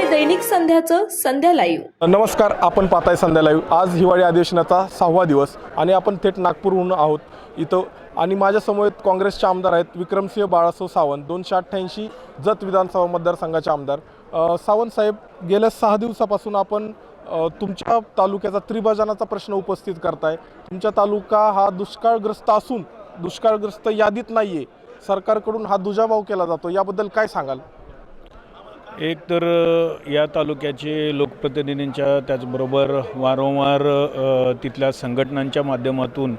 पाहताय दैनिक संध्याचं संध्या लाईव्ह. नमस्कार आपण पाहताय संध्या लाईव्ह. आज हिवाळी अधिवेशनाचा सहावा दिवस आणि आपण थेट नागपूरहून आहोत इथं. आणि माझ्यासमोर काँग्रेसचे आमदार आहेत विक्रमसिंह बाळासो सावंत दोनशे अठ्ठ्याऐंशी जत विधानसभा मतदारसंघाचे आमदार. सावंत साहेब गेल्या सहा दिवसापासून आपण तुमच्या तालुक्याचा त्रिभाजनाचा प्रश्न उपस्थित करताय. तुमच्या तालुका हा दुष्काळग्रस्त असून दुष्काळग्रस्त यादीत नाही आहे सरकारकडून हा दुजाभाव केला जातो. याबद्दल काय सांगाल? एक तर या तालुक्याचे लोकप्रतिनिधींच्या त्याचबरोबर वारंवार तिथल्या संघटनांच्या माध्यमातून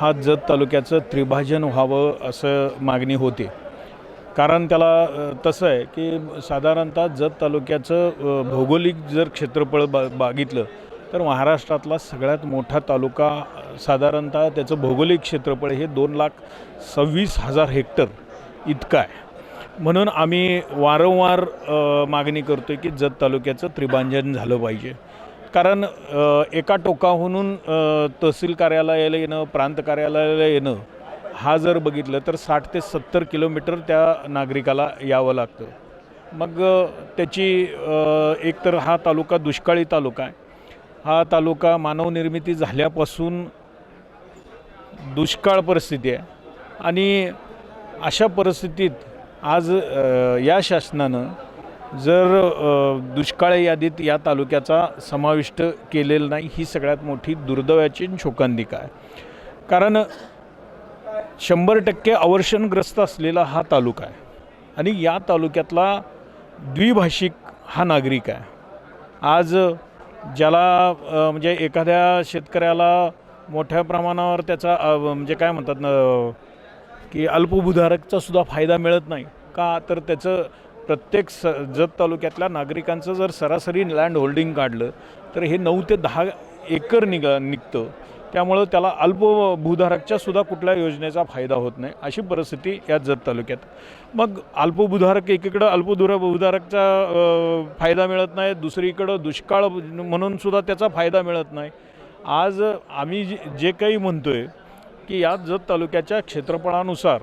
हा जत तालुक्याचं त्रिभाजन व्हावं असं मागणी होते. कारण त्याला तसं आहे की साधारणतः जत तालुक्याचं भौगोलिक जर क्षेत्रफळ बा बघितलं तर महाराष्ट्रातला सगळ्यात मोठा तालुका साधारणतः त्याचं भौगोलिक क्षेत्रफळ हे दोन लाख सव्वीस हजार हेक्टर इतकं आहे. म्हणून आम्ही वारंवार मागणी करतो की जत तालुक्याचं त्रिभांजन झालं पाहिजे. कारण एका टोकाहून तहसील कार्यालयाला येणं प्रांत कार्यालयाला येणं हा जर बघितलं तर साठ ते सत्तर किलोमीटर त्या नागरिकाला यावं लागतं. मग त्याची एकतर हा तालुका दुष्काळी तालुका आहे. हा तालुका मानवनिर्मिती झाल्यापासून दुष्काळ परिस्थिती आहे. आणि अशा परिस्थितीत आज या शासनानं जर दुष्काळ यादीत या तालुक्याचा समाविष्ट केलेला नाही ही सगळ्यात मोठी दुर्दैवाची शोकांतिका आहे. कारण शंभर टक्के अवर्षणग्रस्त असलेला हा तालुका आहे. आणि या तालुक्यातला द्विभाषिक हा नागरिक आहे. आज ज्याला म्हणजे एखाद्या शेतकऱ्याला मोठ्या प्रमाणावर त्याचा म्हणजे काय म्हणतात ना की अल्पभूधारकचा सुद्धा फायदा मिळत नाही. का? तर त्याचं प्रत्येक स जत तालुक्यातल्या नागरिकांचं जर सरासरी लँड होल्डिंग काढलं तर हे नऊ ते दहा एकर निघा निघतं. त्यामुळं त्याला अल्पभूधारकच्या सुद्धा कुठल्या योजनेचा फायदा होत नाही अशी परिस्थिती या जत तालुक्यात. मग अल्पभूधारक एकीकडं अल्पधुरा भूधारकचा फायदा मिळत नाही दुसरीकडं दुष्काळ म्हणून सुद्धा त्याचा फायदा मिळत नाही. आज आम्ही जे जे काही म्हणतो आहे की या जत तालुक्याच्या क्षेत्रफळानुसार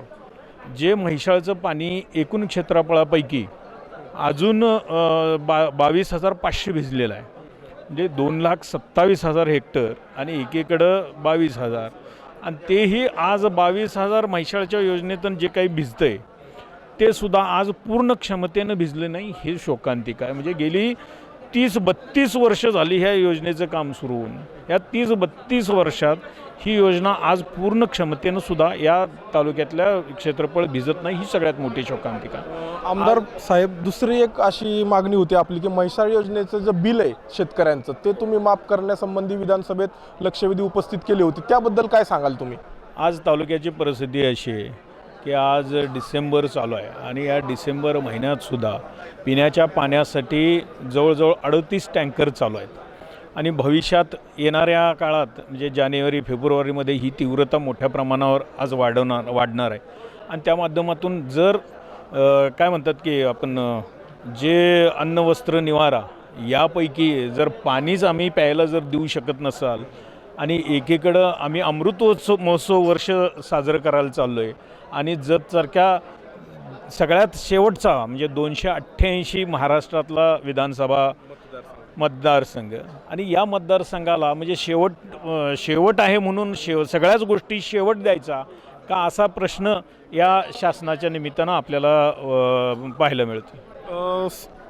जे म्हैसाळचं पाणी एकूण क्षेत्रफळापैकी अजून बा बावीस हजार पाचशे भिजलेलं आहे. म्हणजे दोन लाख सत्तावीस हजार हेक्टर आणि एकीकडं बावीस हजार. आणि तेही आज बावीस हजार म्हैसाळच्या योजनेतून जे काही भिजतं आहे ते सुद्धा आज पूर्ण क्षमतेनं भिजले नाही हे शोकांतिक आहे. म्हणजे गेली तीस बत्तीस वर्ष झाली ह्या योजनेचं काम सुरू होऊन. या तीस बत्तीस वर्षात ही योजना आज पूर्ण क्षमतेनं सुद्धा या तालुक्यातल्या क्षेत्रफळ भिजत नाही ही सगळ्यात मोठी शोकांतिका. आमदार साहेब दुसरी एक अशी मागणी होती आपली की म्हैसाळ योजनेचं जे बिल आहे शेतकऱ्यांचं ते तुम्ही माफ करण्यासंबंधी विधानसभेत लक्षवेधी उपस्थित केली होती. त्याबद्दल काय सांगाल तुम्ही? आज तालुक्याची परिस्थिती अशी आहे की आज डिसेंबर चालू आहे आणि या डिसेंबर महिन्यातसुद्धा पिण्याच्या पाण्यासाठी जवळजवळ अडतीस टँकर चालू आहेत. आणि भविष्यात येणाऱ्या काळात म्हणजे जानेवारी फेब्रुवारीमध्ये ही तीव्रता मोठ्या प्रमाणावर आज वाढवणार वाढणार आहे. आणि त्या माध्यमातून जर काय म्हणतात की आपण जे अन्न वस्त्र निवारा यापैकी जर पाणीच आम्ही प्यायला जर देऊ शकत नसाल आणि एकीकडं आम्ही अमृतोत्सव महोत्सव वर्ष साजरं करायला चाललो आहे आणि जतसारख्या सगळ्यात शेवटचा म्हणजे दोनशे अठ्ठ्याऐंशी महाराष्ट्रातला विधानसभा मतदारसंघ. आणि या मतदारसंघाला म्हणजे शेवट शेवट आहे म्हणून शेव सगळ्याच गोष्टी शेवट द्यायचा का असा प्रश्न या शासनाच्या निमित्तानं आपल्याला पाहायला मिळतो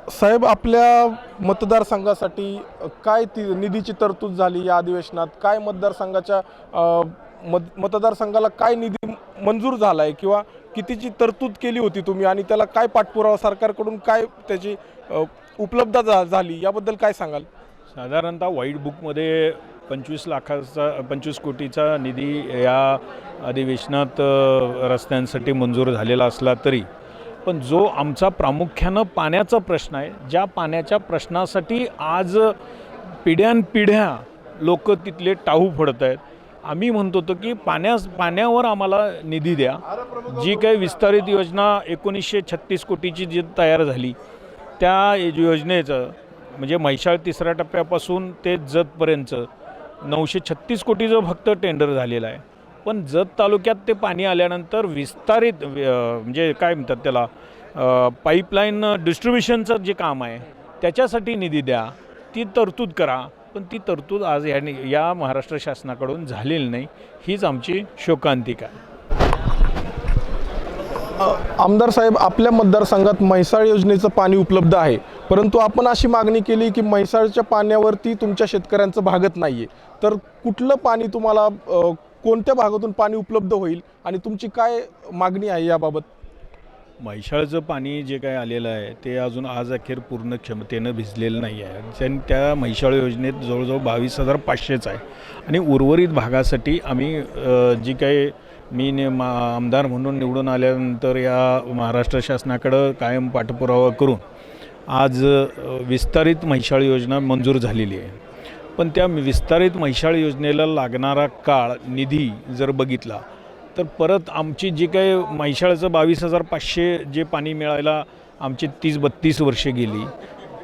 साहेब आपल्या मतदारसंघासाठी काय ती निधीची तरतूद झाली या अधिवेशनात? काय मतदारसंघाच्या मत मतदारसंघाला काय निधी मंजूर झाला आहे किंवा कितीची तरतूद केली होती तुम्ही आणि त्याला काय पाठपुरावा सरकारकडून काय त्याची उपलब्धता झाली याबद्दल काय सांगाल? साधारणतः व्हाईट बुकमध्ये पंचवीस लाखाचा पंचवीस कोटीचा निधी या अधिवेशनात रस्त्यांसाठी मंजूर झालेला असला तरी पण जो आमचा प्रामुख्यानं पाण्याचा प्रश्न आहे ज्या पाण्याच्या प्रश्नासाठी आज पिढ्यानपिढ्या लोक तिथले टाहू फोडत आहेत. आम्ही म्हणतो होतो की पाण्यास पाण्यावर आम्हाला निधी द्या. जी काही विस्तारित योजना एकोणीसशे छत्तीस कोटीची जी तयार झाली त्या योजनेचं म्हणजे महिषाळ तिसऱ्या टप्प्यापासून ते जतपर्यंतचं नऊशे छत्तीस कोटीचं फक्त टेंडर झालेलं आहे. पण जत तालुक्यात ते पाणी आल्यानंतर विस्तारित म्हणजे काय म्हणतात त्याला पाईपलाईन डिस्ट्रीब्युशनचं जे काम आहे त्याच्यासाठी निधी द्या ती तरतूद करा पण ती तरतूद आज या या महाराष्ट्र शासनाकडून झालेली नाही हीच आमची शोकांतिका आमदार साहेब आपल्या मतदारसंघात म्हैसाळ योजनेचं पाणी उपलब्ध आहे परंतु आपण अशी मागणी केली की म्हैसाळच्या पाण्यावरती तुमच्या शेतकऱ्यांचं भागत नाही आहे तर कुठलं पाणी तुम्हाला कोणत्या भागातून पाणी उपलब्ध होईल आणि तुमची काय मागणी आहे याबाबत? म्हैसाळचं पाणी जे काय आलेलं आहे ते अजून आज अखेर पूर्ण क्षमतेनं भिजलेलं नाही आहे. त्यां त्या म्हैसाळ योजनेत जवळजवळ बावीस हजार पाचशेच आहे. आणि उर्वरित भागासाठी आम्ही जी काही मी ने मा आमदार म्हणून निवडून आल्यानंतर या महाराष्ट्र शासनाकडं कायम पाठपुरावा करून आज विस्तारित म्हैसाळ योजना मंजूर झालेली आहे. पण त्या विस्तारित म्हैशाळ योजनेला लागणारा काळ निधी जर बघितला तर परत आमची जी काही म्हैशाळचं बावीस हजार पाचशे जे पाणी मिळायला आमची तीस बत्तीस वर्षे गेली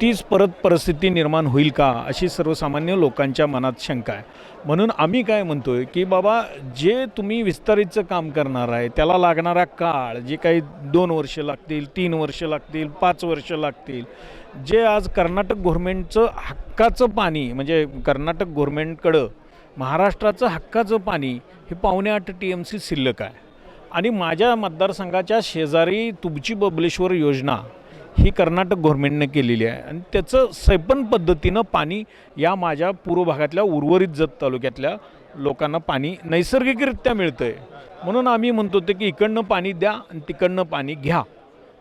तीच परत परिस्थिती निर्माण होईल का अशी सर्वसामान्य लोकांच्या मनात शंका आहे. म्हणून आम्ही काय म्हणतो आहे की बाबा जे तुम्ही विस्तारितचं काम करणार आहे त्याला लागणारा काळ जे काही दोन वर्ष लागतील तीन वर्ष लागतील पाच वर्ष लागतील जे आज कर्नाटक गव्हर्मेंटचं हक्काचं पाणी म्हणजे कर्नाटक गव्हर्मेंटकडं महाराष्ट्राचं हक्काचं पाणी हे पावणे आठ टी एम सी शिल्लक आहे. आणि माझ्या मतदारसंघाच्या शेजारी तुमची बबलेश्वर योजना ही कर्नाटक गव्हर्मेंटने केलेली आहे. आणि त्याचं सैपन पद्धतीनं पाणी या माझ्या पूर्व भागातल्या उर्वरित जत तालुक्यातल्या लोकांना पाणी नैसर्गिकरित्या मिळतं आहे म्हणून आम्ही म्हणतो ते की इकडनं पाणी द्या आणि तिकडनं पाणी घ्या.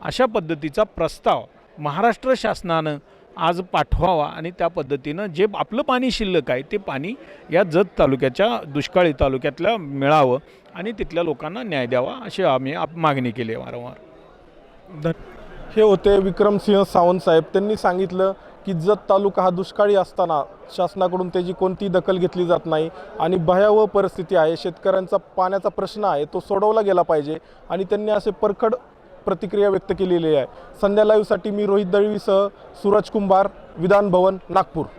अशा पद्धतीचा प्रस्ताव महाराष्ट्र शासनानं आज पाठवावा आणि त्या पद्धतीनं जे आपलं पाणी शिल्लक आहे ते पाणी या जत तालुक्याच्या दुष्काळी तालुक्यातल्या मिळावं आणि तिथल्या लोकांना न्याय द्यावा अशी आम्ही आप मागणी केली आहे वारंवार. हे होते विक्रमसिंह सावंत साहेब. त्यांनी सांगितलं की जत तालुका हा दुष्काळी असताना शासनाकडून त्याची कोणतीही दखल घेतली जात नाही आणि भयावह परिस्थिती आहे. शेतकऱ्यांचा पाण्याचा प्रश्न आहे तो सोडवला गेला पाहिजे आणि त्यांनी असे परखड प्रतिक्रिया व्यक्त केलेली आहे. संध्या लाईव्हसाठी मी रोहित दळवीसह सूरज कुंभार विधान भवन नागपूर.